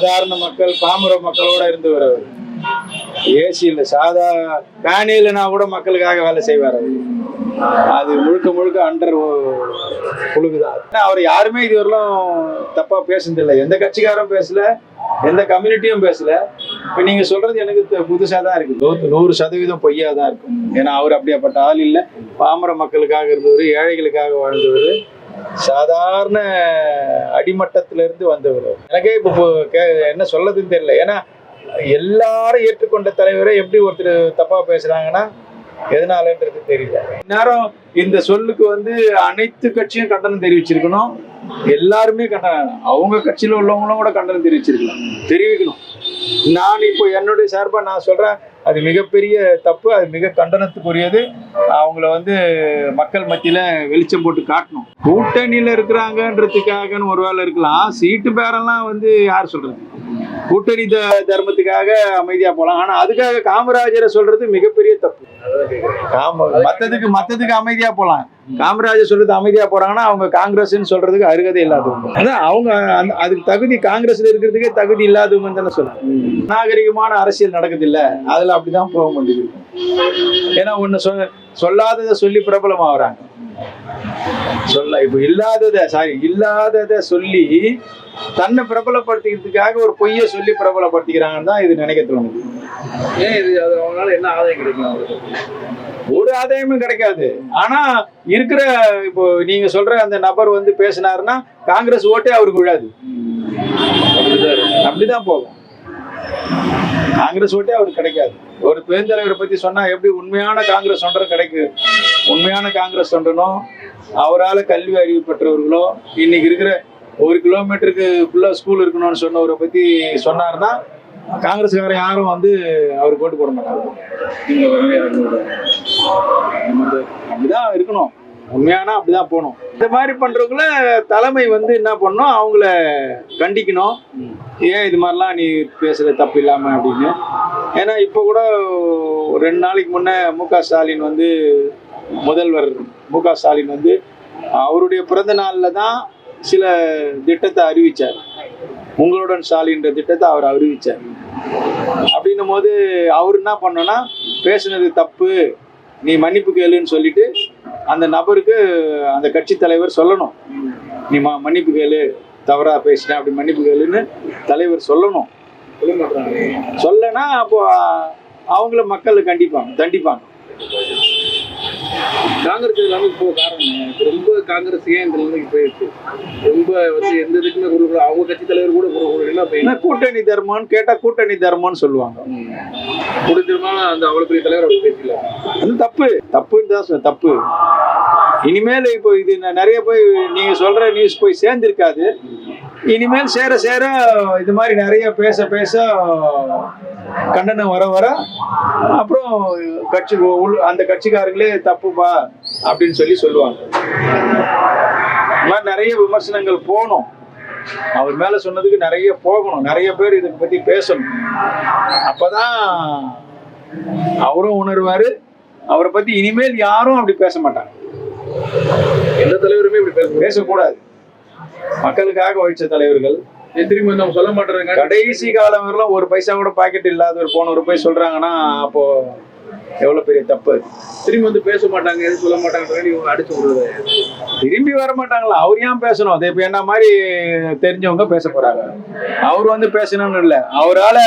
சாதாரண மக்கள் பாமர மக்களோட இருந்து வரவர். ஏசி இல்லை சாதா ஃபேன் இல்லைன்னா கூட மக்களுக்காக வேலை செய்வார் அவர். அது முழுக்க முழுக்க அண்டர் குழுக்குதான் அவர் யாருமே இதுவரையிலும் தப்பா பேசுனதில்லை. எந்த கட்சிக்காரும் பேசல எந்த கம்யூனிட்டியும் பேசல. இப்ப நீங்க சொல்றது எனக்கு த- புதுசா தான் இருக்கு நூற்று நூறு சதவீதம் பொய்யா தான் இருக்கும். ஏன்னா அவர் அப்படியாப்பட்ட ஆள் இல்லை. பாமர மக்களுக்காக இருந்தவர் ஏழைகளுக்காக வாழ்ந்தவர். சாதாரண அடிமட்டத்திலிருந்து வந்தவர் எனக்கே இப்போ கே- என்ன சொல்லதுன்னு தெரியல. ஏன்னா எல்லாரும் ஏற்றுக்கொண்ட தலைவரை எப்படி ஒருத்தர் தப்பா பேசுறாங்கன்னா எதனாலன்றது தெரியல. இந்நேரம் இந்த சொல்லுக்கு வந்து அனைத்து கட்சியும் கண்டனம் தெரிவிச்சிருக்கணும். எல்லாருமே கண்டனம். அவங்க கட்சியில உள்ளவங்களும் கூட கண்டனம் தெரிவிச்சிருக்கலாம் தெரிவிக்கணும். நான் இப்போ என்னுடைய சார்பா நான் சொல்றேன். அது மிகப்பெரிய தப்பு அது மிக கண்டனத்துக்குரியது. அவங்கள வந்து மக்கள் மத்தியில வெளிச்சம் போட்டு காட்டணும். கூட்டணியில இருக்கிறாங்கன்றதுக்காகன்னு ஒரு வேலை இருக்கலாம். சீட்டு பேரெல்லாம் வந்து யார் சொல்றது? கூட்டணி தர்மத்துக்காக அமைதியா போலாம். ஆனா அதுக்காக காமராஜரை சொல்றது மிகப்பெரிய தப்பு. காம மத்ததுக்கு மத்ததுக்கு அமைதியா போலாம். காமராஜர் சொல்றது அமைதியா போறாங்கன்னா அவங்க காங்கிரஸ்னு சொல்றதுக்கு அருகதை இல்லாதவங்க அதான் அவங்க அதுக்கு தகுதி காங்கிரஸ்ல இருக்கிறதுக்கே தகுதி இல்லாதவங்க தானே சொல்றாங்க. நாகரிகமான அரசியல் நடக்குது இல்ல அதுல அப்படிதான் போக முடியுது ஏன்னா ஒண்ணு சொ சொல்லாததை சொல்லி பிரபலம் ஆகுறாங்க சொல்ல இப்ப இல்லாதத சாரி இல்லாதத சொல்லி தன்னை பிரபலப்படுத்திக்கிறதுக்காக ஒரு பொய்யை சொல்லி பிரபலப்படுத்திக்கிறாங்கன்னு தான் இது நினைக்க தோணுது. ஏன் இது? அது அவங்களால என்ன ஆதாயம் கிடைக்கும் ஒரு ஆதாயமும் கிடைக்காது. ஆனா இருக்கிற இப்போ நீங்க சொல்ற அந்த நபர் வந்து பேசினாருன்னா காங்கிரஸ் ஓட்டே அவருக்கு விழாது. அப்படிதான் போகும். காங்கிரஸ் ஓட்டே அவருக்கு கிடைக்காது. ஒரு பெருந்தலைவரை பத்தி சொன்னா எப்படி உண்மையான காங்கிரஸ் தொண்டர் கிடைக்கும் உண்மையான காங்கிரஸ் தொண்டனும் அவரால் கல்வி அறிவு பெற்றவர்களோ இன்னைக்கு இருக்கிற ஒரு கிலோமீட்டருக்கு ஃபுல்லா ஸ்கூல் இருக்கணும்னு சொன்னவரை பத்தி சொன்னாருன்னா காங்கிரஸ்காரன் யாரும் வந்து அவருக்கு ஓட்டு போட மாட்டாங்க அப்படிதான் இருக்கணும். உண்மையானா அப்படிதான் போகணும். இந்த மாதிரி பண்றவங்கள தலைமை வந்து என்ன பண்ணணும்? அவங்கள கண்டிக்கணும். ஏன் இது மாதிரிலாம் நீ பேசுற தப்பு இல்லாம அப்படின்னு. ஏன்னா இப்போ கூட ரெண்டு நாளைக்கு முன்ன மு க ஸ்டாலின் வந்து முதல்வர் மு க ஸ்டாலின் வந்து அவருடைய பிறந்த நாளில் தான் சில திட்டத்தை அறிவிச்சார். உங்களுடன் ஸ்டாலின்ற திட்டத்தை அவர் அறிவிச்சார். அப்படின்னும் போது அவர் என்ன பண்ணோன்னா பேசுனது தப்பு நீ மன்னிப்பு கேளுன்னு சொல்லிட்டு அந்த நபருக்கு அந்த கட்சி தலைவர் சொல்லணும். நீ ம மன்னிப்பு கேளு தவறா பேசினேன் அப்படி மன்னிப்பு கேளுன்னு தலைவர் சொல்லணும். சொல்லனா அப்போ அவங்கள மக்கள் கண்டிப்பாங்க தண்டிப்பாங்க. எல்லாமே இப்போ காரணம் ரொம்ப காங்கிரஸ் ஏன் இந்த நிலைமைக்கு போயிடுச்சு? ரொம்ப வந்து எந்த இதுக்குமே குரல் கூட அவங்க கட்சி தலைவர் கூட குரல் கூட என்ன என்ன கூட்டணி தர்மம்னு கேட்டா கூட்டணி தர்மம்னு சொல்லுவாங்க. கொடுத்துருமா அந்த அவ்வளவு பெரிய தலைவர் அவர் பேசல அது தப்பு. தப்புன்னு தான் தப்பு. இனிமேல் இப்போ இது நிறைய போய் நீங்க சொல்ற நியூஸ் போய் சேர்ந்திருக்காது. இனிமேல் சேர சேர இது மாதிரி நிறைய பேச பேச கண்டனம் வர வர அப்புறம் கட்சி உள்- அந்த கட்சிக்காரங்களே தப்புப்பா அப்படின்னு சொல்லி சொல்லுவாங்க. மாதிரி நிறைய விமர்சனங்கள் போகணும். அவர் மேல சொன்னதுக்கு நிறைய போகணும். நிறைய பேர் இதை பத்தி பேசணும். அப்பதான் அவரும் உணர்வாரு. அவரை பத்தி இனிமேல் யாரும் அப்படி பேச மாட்டாங்க. எந்த தலைவருமே இப்படி பேசக்கூடாது. மக்களுக்காக உழைச்ச தலைவர்கள். திரும்பி அவங்க சொல்ல மாட்டாங்க கடைசி காலம் வரலாம் ஒரு பைசா கூட பாக்கெட் இல்லாதவர் போனவர் போய் சொல்றாங்கன்னா அப்போ எவ்வளவு பெரிய தப்பு. திரும்பி வந்து பேச மாட்டாங்க எதுவும் சொல்ல மாட்டாங்க அடிச்சு விடுறது. திரும்பி வர மாட்டாங்களா? அவர் ஏன் பேசணும்? அது இப்ப என்ன மாதிரி தெரிஞ்சவங்க பேச போறாங்க. அவர் வந்து பேசணும்னு இல்லை. அவரால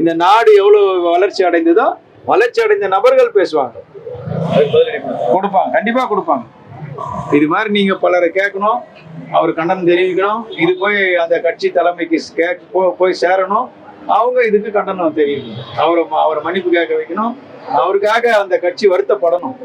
இந்த நாடு எவ்வளவு வளர்ச்சி அடைந்ததோ வளர்ச்சி அடைந்த நபர்கள் பேசுவாங்க. கொடுப்பாங்க. கண்டிப்பா கொடுப்பாங்க. இது மாதிரி நீங்க பலரை கேட்கணும். அவர் கண்டனம் தெரிவிக்கணும். இது போய் அந்த கட்சி தலைமைக்கு கே போ- போய் சேரணும். அவங்க இதுக்கு கண்டனம் தெரிவிக்கணும். அவரை அவரை மன்னிப்பு கேட்க வைக்கணும். அவருக்காக அந்த கட்சி வருத்தப்படணும்.